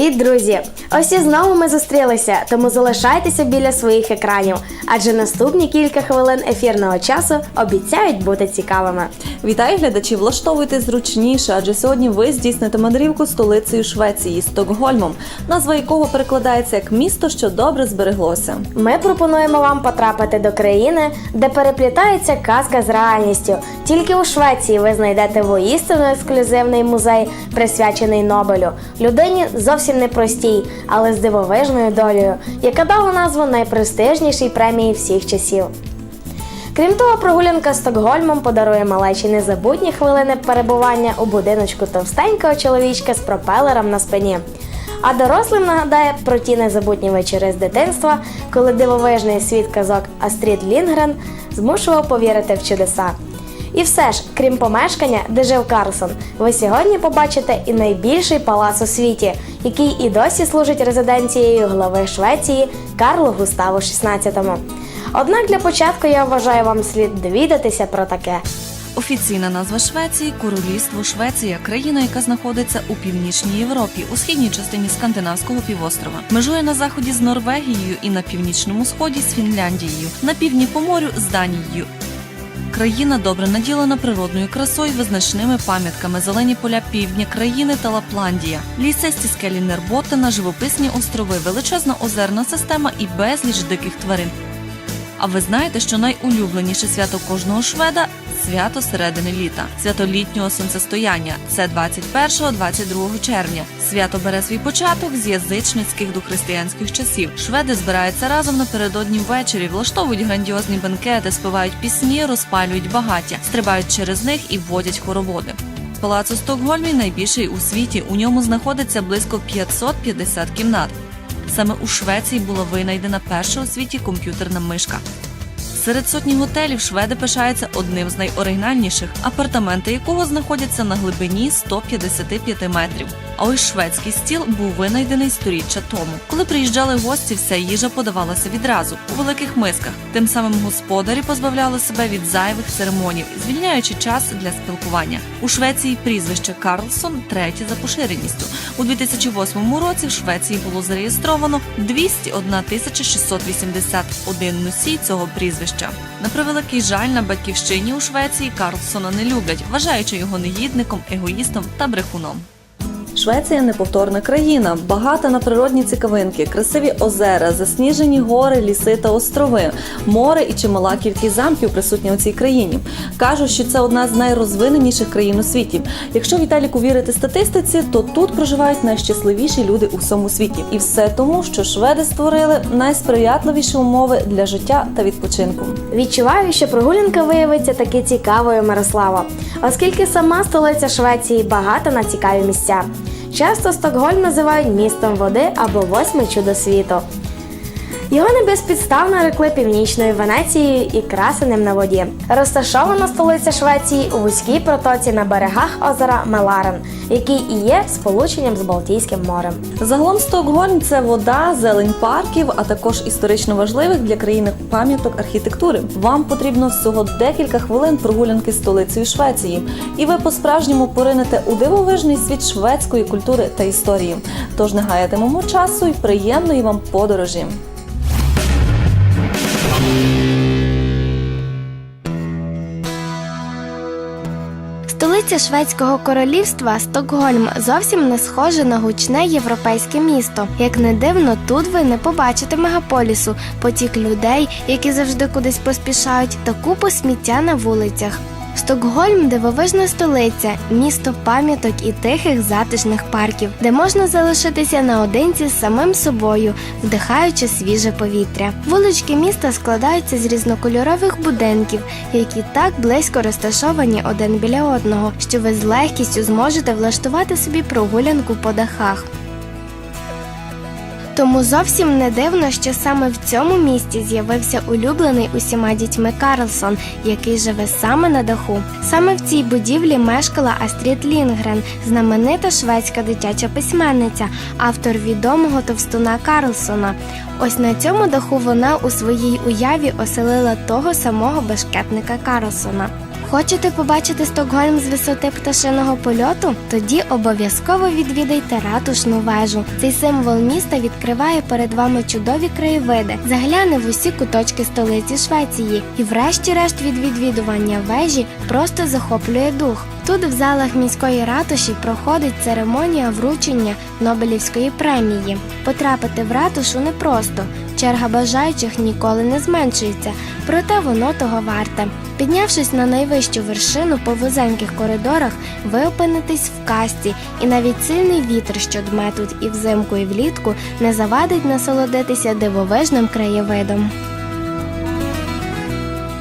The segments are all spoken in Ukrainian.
Привіт, друзі! Ось і знову ми зустрілися, тому залишайтеся біля своїх екранів, адже наступні кілька хвилин ефірного часу обіцяють бути цікавими. Вітаю глядачі! Влаштовуйте зручніше, адже сьогодні ви здійсните мандрівку столицею Швеції Стокгольмом, назва якого перекладається як місто, що добре збереглося. Ми пропонуємо вам потрапити до країни, де переплітається казка з реальністю. Тільки у Швеції ви знайдете воістину ексклюзивний музей, присвячений Нобелю, людині зовсім непростій, але з дивовижною долею, яка дала назву найпрестижнішій премії всіх часів. Крім того, прогулянка Стокгольмом подарує малечі незабутні хвилини перебування у будиночку товстенького чоловічка з пропелером на спині. А дорослим нагадає про ті незабутні вечори з дитинства, коли дивовижний світ казок Астрід Лінгрен змушував повірити в чудеса. І все ж, крім помешкання, де жив Карлсон, ви сьогодні побачите і найбільший палац у світі, який і досі служить резиденцією глави Швеції Карлу Густаву XVI. Однак для початку я вважаю вам слід довідатися про таке. Офіційна назва Швеції Королівство Швеція, країна, яка знаходиться у північній Європі, у східній частині скандинавського півострова. Межує на заході з Норвегією і на північному сході з Фінляндією, на півдні по морю з Данією. Країна добре наділена природною красою, визначними пам'ятками, зелені поля півдня країни та Лапландія, лісисті скелі Нерботена, живописні острови, величезна озерна система і безліч диких тварин. А ви знаєте, що найулюбленіше свято кожного шведа свято середини літа, свято літнього сонцестояння. Це 21-22 червня. Свято бере свій початок з язичницьких дохристиянських часів. Шведи збираються разом напередодні ввечері, влаштовують грандіозні бенкети, співають пісні, розпалюють багаття, стрибають через них і вводять хороводи. Палац у Стокгольмі найбільший у світі. У ньому знаходиться близько 550 кімнат. Саме у Швеції була винайдена перша у світі комп'ютерна мишка. Серед сотні готелів шведи пишаються одним з найоригінальніших, апартаменти якого знаходяться на глибині 155 метрів. А ось шведський стіл був винайдений сторіччя тому. Коли приїжджали гості, вся їжа подавалася відразу у великих мисках. Тим самим господарі позбавляли себе від зайвих церемоній, звільняючи час для спілкування. У Швеції прізвище Карлсон третє за поширеністю. У 2008 році в Швеції було зареєстровано 201 тисяча 681 носій цього прізвища. На превеликий жаль, на батьківщині у Швеції Карлсона не люблять, вважаючи його негідником, егоїстом та брехуном. Швеція неповторна країна, багата на природні цікавинки, красиві озера, засніжені гори, ліси та острови, море і чимала кількість замків присутня у цій країні. Кажуть, що це одна з найрозвиненіших країн у світі. Якщо Віталіку вірити статистиці, то тут проживають найщасливіші люди у всьому світі, і все тому, що шведи створили найсприятливіші умови для життя та відпочинку. Відчуваю, що прогулянка виявиться таки цікавою, Мирослава, оскільки сама столиця Швеції багата на цікаві місця. Часто Стокгольм називають містом води або восьме чудо світу. Його не безпідставно рекли північною Венецією і красеним на воді. Розташована столиця Швеції у вузькій протоці на берегах озера Меларен, який і є сполученням з Балтійським морем. Загалом Стокгольм це вода, зелень парків, а також історично важливих для країни пам'яток архітектури. Вам потрібно всього декілька хвилин прогулянки столицею Швеції, і ви по-справжньому поринете у дивовижний світ шведської культури та історії. Тож не гаятимемо часу і приємної вам подорожі. Столиця шведського королівства Стокгольм зовсім не схожа на гучне європейське місто. Як не дивно, тут ви не побачите мегаполісу, потік людей, які завжди кудись поспішають, та купу сміття на вулицях. Стокгольм дивовижна столиця, місто пам'яток і тихих затишних парків, де можна залишитися наодинці з самим собою, вдихаючи свіже повітря. Вулички міста складаються з різнокольорових будинків, які так близько розташовані один біля одного, що ви з легкістю зможете влаштувати собі прогулянку по дахах. Тому зовсім не дивно, що саме в цьому місті з'явився улюблений усіма дітьми Карлсон, який живе саме на даху. Саме в цій будівлі мешкала Астрід Лінгрен, знаменита шведська дитяча письменниця, автор відомого товстуна Карлсона. Ось на цьому даху вона у своїй уяві оселила того самого бешкетника Карлсона. Хочете побачити Стокгольм з висоти пташиного польоту? Тоді обов'язково відвідайте ратушну вежу. Цей символ міста відкриває перед вами чудові краєвиди, загляне в усі куточки столиці Швеції, і, врешті-решт, від відвідування вежі просто захоплює дух. Тут, в залах міської ратуші, проходить церемонія вручення Нобелівської премії. Потрапити в ратушу непросто. Черга бажаючих ніколи не зменшується, проте воно того варте. Піднявшись на найвищу вершину по вузеньких коридорах, ви опинитесь в касті, і навіть сильний вітер, що дме тут і взимку, і влітку, не завадить насолодитися дивовижним краєвидом.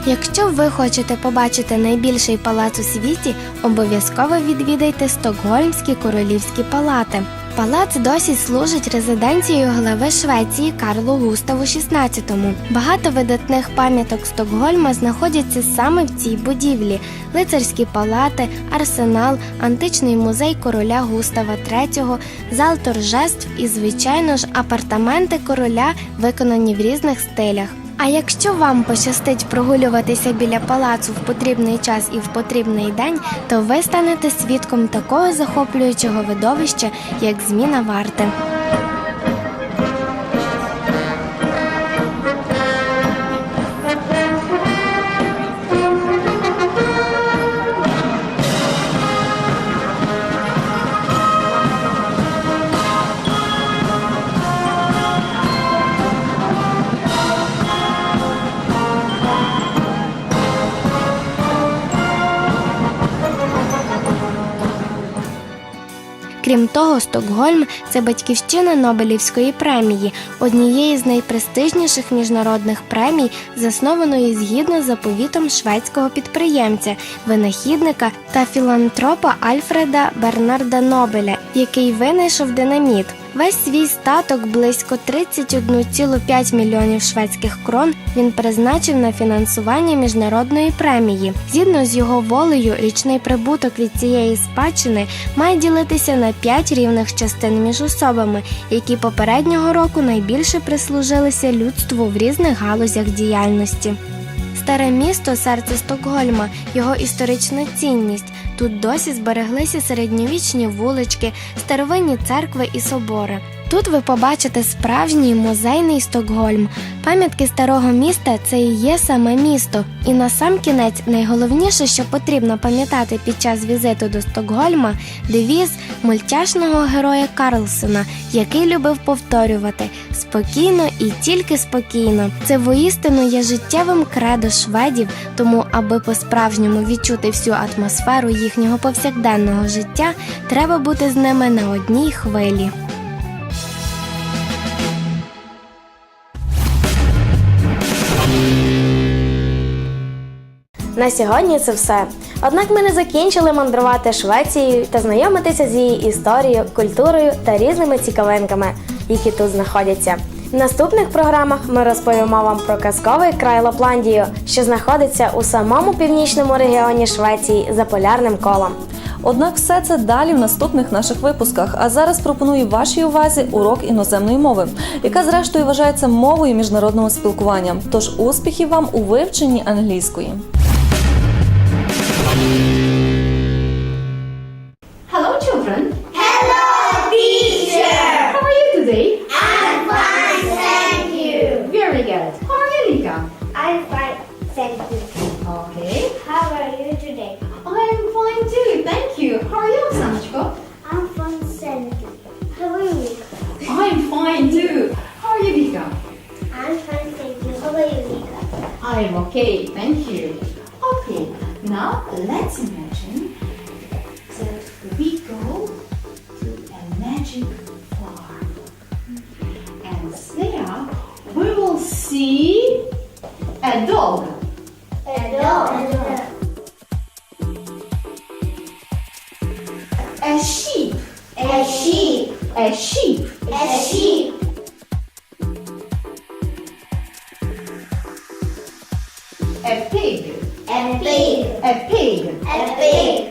Якщо ви хочете побачити найбільший палац у світі, обов'язково відвідайте Стокгольмські королівські палати. Палац досі служить резиденцією глави Швеції Карлу Густаву XVI. Багато видатних пам'яток Стокгольма знаходяться саме в цій будівлі: лицарські палати, арсенал, античний музей короля Густава III, зал торжеств і, звичайно ж, апартаменти короля, виконані в різних стилях. А якщо вам пощастить прогулюватися біля палацу в потрібний час і в потрібний день, то ви станете свідком такого захоплюючого видовища, як зміна варти. Крім того, Стокгольм це батьківщина Нобелівської премії, однієї з найпрестижніших міжнародних премій, заснованої згідно з заповітом шведського підприємця, винахідника та філантропа Альфреда Бернарда Нобеля, який винайшов динаміт. Весь свій статок близько 31,5 мільйонів шведських крон він призначив на фінансування міжнародної премії. Згідно з його волею, річний прибуток від цієї спадщини має ділитися на 5 рівних частин між особами, які попереднього року найбільше прислужилися людству в різних галузях діяльності. Старе місто серце Стокгольма, його історична цінність. Тут досі збереглися середньовічні вулички, старовинні церкви і собори. Тут ви побачите справжній музейний Стокгольм. Пам'ятки старого міста це і є саме місто. І на сам кінець найголовніше, що потрібно пам'ятати під час візиту до Стокгольма, девіз мультяшного героя Карлсона, який любив повторювати спокійно і тільки спокійно. Це воістину є життєвим кредо шведів, тому аби по-справжньому відчути всю атмосферу їхнього повсякденного життя, треба бути з ними на одній хвилі. На сьогодні це все. Однак ми не закінчили мандрувати Швецією та знайомитися з її історією, культурою та різними цікавинками, які тут знаходяться. В наступних програмах ми розповімо вам про казковий край Лапландію, що знаходиться у самому північному регіоні Швеції за полярним колом. Однак все це далі в наступних наших випусках. А зараз пропоную вашій увазі урок іноземної мови, яка зрештою вважається мовою міжнародного спілкування. Тож успіхів вам у вивченні англійської. Hello, children. Hello, teacher. How are you today? I'm fine, thank you. Very good. How are you, Lika? I'm fine, thank you. Okay. How are you today? I'm fine too. Thank you. How are you, Sanchko? I'm fine, thank you. How are you? I'm fine too. How are you, Lika? I'm fine, thank you. How are you, Lika? I'm okay. Thank you. Let's imagine that we go to a magic farm, and there we will see a dog. A dog. A sheep. A sheep. A sheep. A sheep. A A pig. Pig.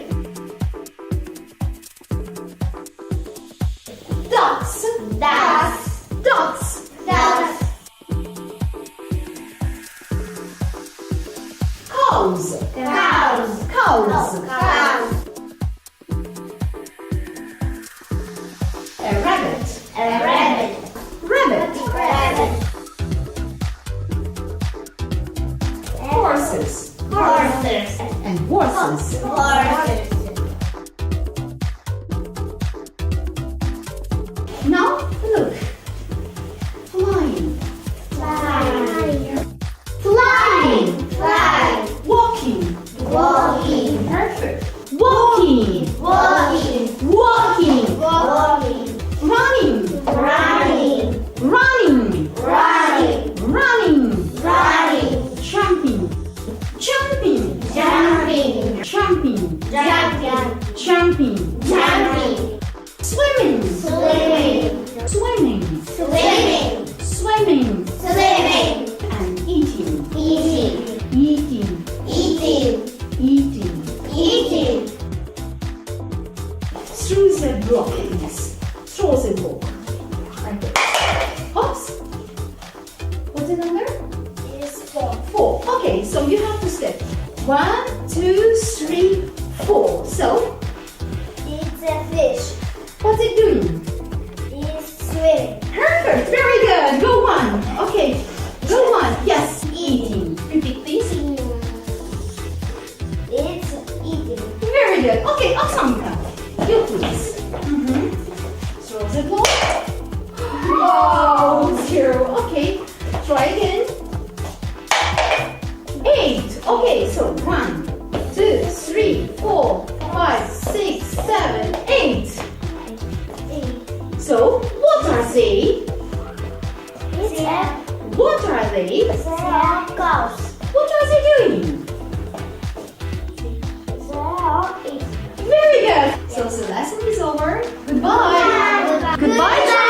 Jumping. Jumping. Jumping. Swimming. Swimming. Swimming. Swimming. Swimming. Swimming. And eating. Eating. Eating. Eating. Eating. Eating. Through the block, please. Throw the block. Hops. What's the number? Is four. Four. Okay, so you have to step. One, two, three, four. So, It's a fish. what's it doing? It's swimming. Perfect. Very good. Go one. Okay. Go one. Yes. Eating. Repeat, please. It's eating. Very good. Okay, Oksamka. You please. Mm-hmm. Throw the ball. Oh, zero. Okay. Try again. Eight. Okay, so one, four, five, six, seven, eight. eight. So, what are they? What are they? Cows. What are they doing? It's a eating. Very good. So the lesson is over. Goodbye. Goodbye. children.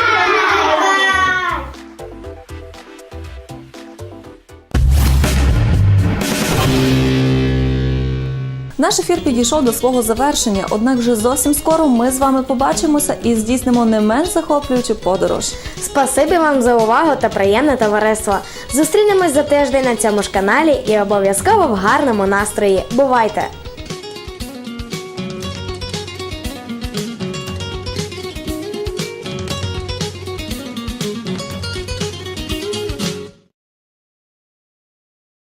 Наш ефір підійшов до свого завершення, однак вже зовсім скоро ми з вами побачимося і здійснимо не менш захоплюючу подорож. Спасибі вам за увагу та приємне товариство. Зустрінемось за тиждень на цьому ж каналі і обов'язково в гарному настрої. Бувайте!